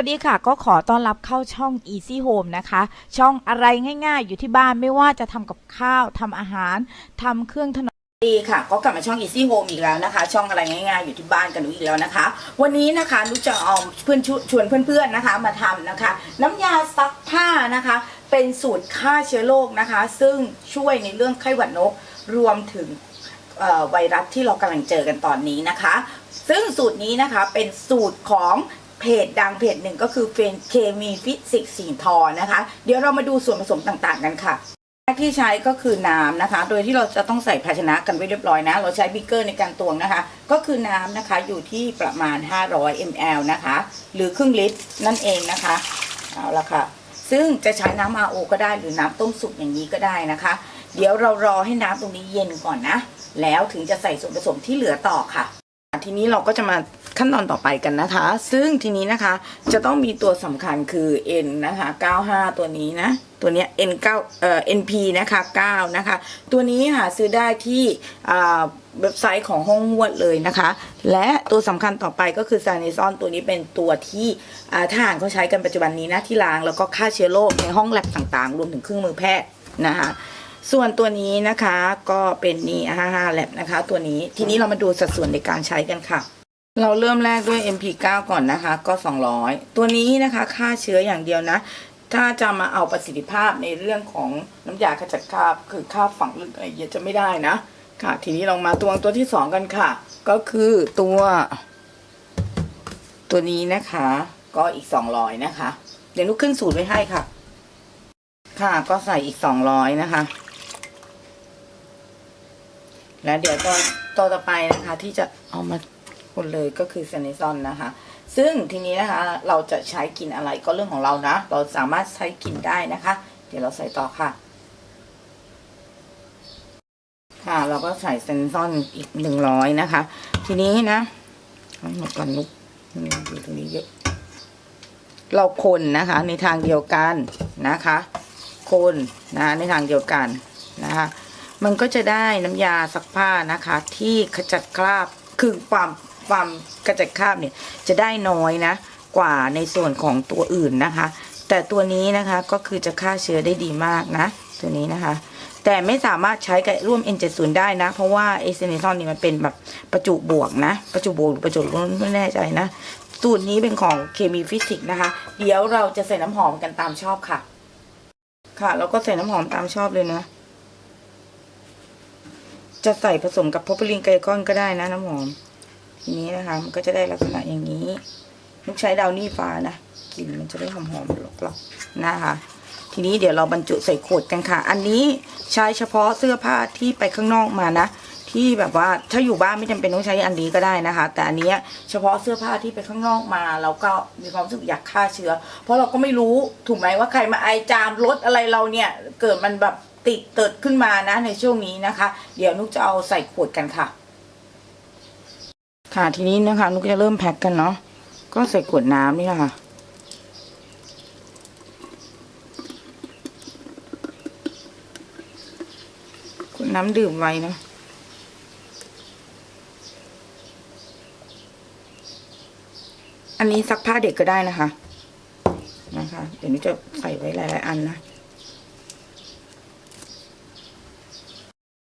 วัสดีค่ะ ก็ขอต้อนรับเข้าช่อง Easy Home นะคะ ช่องอะไรง่ายๆ อยู่ที่บ้านไม่ว่าจะทำกับข้าวทำอาหารทำเครื่องถนอมดีค่ะก็กลับมาช่อง Easy Home อีกแล้วนะคะ ช่องอะไรง่ายๆอยู่ที่บ้านกันนุกอีกแล้วนะคะ วันนี้นะคะนุกจะเอาเพื่อนชชวนเพื่อนๆนะคะ มาทำนะคะ น้ำยาซักผ้านะคะ เป็นสูตรฆ่าเชื้อโรคนะคะ ซึ่งช่วยในเรื่องไข้หวัดนกรวมถึงไวรัสที่เรากำลังเจอกันตอนนี้นะคะ ซึ่งสูตรนี้นะคะเป็นสูตรของ เพจดังเพจหนึ่งก็คือเฟนเคมีฟิสิกส์สิงห์ทอนะคะ เดี๋ยวเรามาดูส่วนผสมต่างๆกันค่ะที่ใช้ก็คือน้ำนะคะ โดยที่เราจะต้องใส่ภาชนะกันไว้เรียบร้อยนะ เราใช้บิ๊กเกอร์ในการตวงนะคะ ก็คือน้ำนะคะอยู่ที่ประมาณ 500 ml นะคะ หรือครึ่งลิตรนั่นเองนะคะ เอาละค่ะ ซึ่งจะใช้น้ำ RO ก็ได้หรือน้ำต้มสุกอย่างนี้ก็ได้นะคะ เดี๋ยวเรารอให้น้ำตรงนี้เย็นก่อนนะ แล้วถึงจะใส่ส่วนผสมที่เหลือต่อค่ะ ทีนี้เราก็จะมา ขั้นตอนต่อไปกันนะคะ ซึ่งทีนี้นะคะจะต้องมีตัวสำคัญคือ N นะคะ 95 ตัวนี้นะตัวนี้ N 9เอ่อ NP นะคะ9นะคะ ตัวนี้หาซื้อได้ที่เว็บไซต์ของห้องงวดเลยนะคะ และตัวสำคัญต่อไปก็คือซานิซอนตัวนี้เป็นตัวที่ทหารเขาใช้กันปัจจุบันนี้นะที่ล้างแล้วก็ฆ่าเชื้อโรคในห้องแลบต่างๆ รวมถึงเครื่องมือแพทย์นะคะส่วนตัวนี้นะคะก็เป็นนี่55 lab นะคะ ตัวนี้ทีนี้เรามาดูสัดส่วนในการใช้กันค่ะ เราเริ่มแรกด้วย MP9 ก่อนนะคะ ก็ 200 ตัวนี้นะคะฆ่าเชื้ออย่างเดียวนะ ถ้าจะมาเอาประสิทธิภาพในเรื่องของน้ำยาขจัดคราบคือคราบฝังลึกอะไรเยอะจะไม่ได้นะ ค่ะ ทีนี้เรามาตัวตัวที่ 2 กันค่ะ ก็คือตัว ตัวนี้นะคะ ก็อีก 200 นะคะ เดี๋ยวนุกขึ้นสูตรไว้ให้ค่ะ ค่ะก็ใส่อีก 200 นะคะ แล้วเดี๋ยวตัวตัวต่อไปนะคะ ที่จะเอามา คนเลยก็คือเซนิซอนนะคะ ซึ่งทีนี้นะคะเราจะใช้กินอะไรก็เรื่องของเรานะ เราสามารถใช้กินได้นะคะ เดี๋ยวเราใส่ต่อค่ะ ค่ะ เราก็ใส่เซนิซอนอีกหนึ่งร้อยนะคะ ทีนี้นะเอาหมดก่อนนุกอยู่ตรงนี้เยอะ เราคนนะคะ ในทางเดียวกันนะคะ คนนะในทางเดียวกันนะคะมันก็จะได้น้ำยาซักผ้านะคะ ที่ขจัดคราบคือความ ความขจัดคราบเนี่ยจะได้น้อยนะ กว่าในส่วนของตัวอื่นนะคะ แต่ตัวนี้นะคะก็คือจะฆ่าเชื้อได้ดีมากนะ ตัวนี้นะคะ แต่ไม่สามารถใช้กับร่วม N70 ได้นะ เพราะว่าเอเซเนซอนนี่มันเป็นแบบประจุบวกนะ ประจุบวกหรือประจุลบไม่แน่ใจนะสูตรนี้เป็นของเคมีฟิสิกส์นะคะ เดี๋ยวเราจะใส่น้ำหอมกันตามชอบค่ะ ค่ะแล้วก็ใส่น้ำหอมตามชอบเลยนะจะใส่ผสมกับพอพลินไกลคอนก็ได้นะน้ำหอม ทีนี้นะคะ มันก็จะได้ลักษณะอย่างนี้ลูกใช้ดาวนี่ฟ้านะกลิ่นมันจะได้หอมๆหลอกๆนะคะ ทีนี้เดี๋ยวเราบรรจุใส่ขวดกันค่ะ อันนี้ใช้เฉพาะเสื้อผ้าที่ไปข้างนอกมานะที่แบบว่าถ้าอยู่บ้านไม่จำเป็นต้องใช้อันนี้ก็ได้นะคะ แต่อันนี้เฉพาะเสื้อผ้าที่ไปข้างนอกมาเราก็มีความรู้สึกอยากฆ่าเชื้อ เพราะเราก็ไม่รู้ถูกไหมว่าใครมาไอจามรถอะไรเราเนี่ยเกิดมันแบบติดเติดขึ้นมานะในช่วงนี้นะคะ เดี๋ยวนุกจะเอาใส่ขวดกันค่ะ ค่ะทีนี้นะคะนุกจะเริ่มแพ็คกันเนาะก็ใส่ขวดน้ำนี่แหละค่ะขวดน้ำดื่มไว้นะอันนี้ซักผ้าเด็กก็ได้นะคะ นะคะ เดี๋ยวนี้จะใส่ไว้หลาย ๆ อันนะ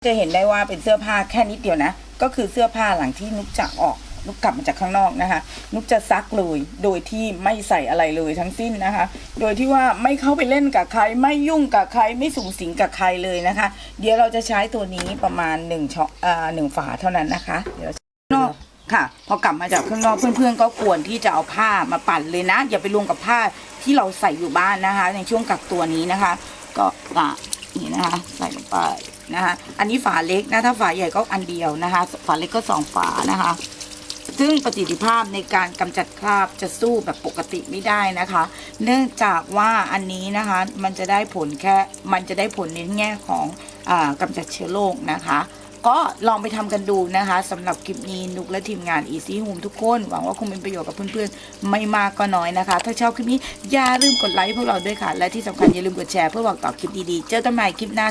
จะเห็นได้ว่าเป็นเสื้อผ้าแค่นิดเดียวนะ ก็คือเสื้อผ้าหลังที่นุกจะออกนุกกลับมาจากข้างนอกนะคะ นุกจะซักเลยโดยที่ไม่ใส่อะไรเลยทั้งสิ้นนะคะ โดยที่ว่าไม่เข้าไปเล่นกับใคร ไม่ยุ่งกับใคร ไม่สูงสิงกับใครเลยนะคะ เดี๋ยวเราจะใช้ตัวนี้ประมาณหนึ่งช้อนอ่าหนึ่งฝาเท่านั้นนะคะ เดี๋ยวนอกค่ะ พอกลับมาจากข้างนอกเพื่อนๆ ก็ควรที่จะเอาผ้ามาปั่นเลยนะ อย่าไปรวมกับผ้าที่เราใส่อยู่บ้านนะคะ ในช่วงกักตัวนี้นะคะ ก็ปะนี่นะคะ ใส่ลงไป นะคะ อันนี้ฝาเล็กนะ ถ้าฝาใหญ่ก็อันเดียวนะคะ ฝาเล็กก็สองฝานะคะ ซึ่งประสิทธิภาพในการกำจัดคราบจะสู้แบบปกติไม่ได้นะคะ เนื่องจากว่าอันนี้นะคะ มันจะได้ผลแค่ มันจะได้ผลในแง่ของอากำจัดเชื้อโรคนะคะก็ลองไปทำกันดูนะคะสำหรับคลิปนี้นุกและทีมงาน Easy Home ทุกคน หวังว่าคงเป็นประโยชน์กับเพื่อนๆ ไม่มากก็น้อยนะคะ ถ้าชอบคลิปนี้อย่าลืมกดไลค์พวกเราด้วยค่ะ และที่สำคัญอย่าลืมกดแชร์เพื่อบอกต่อคลิปดีๆ เจอกันใหม่คลิปหน้า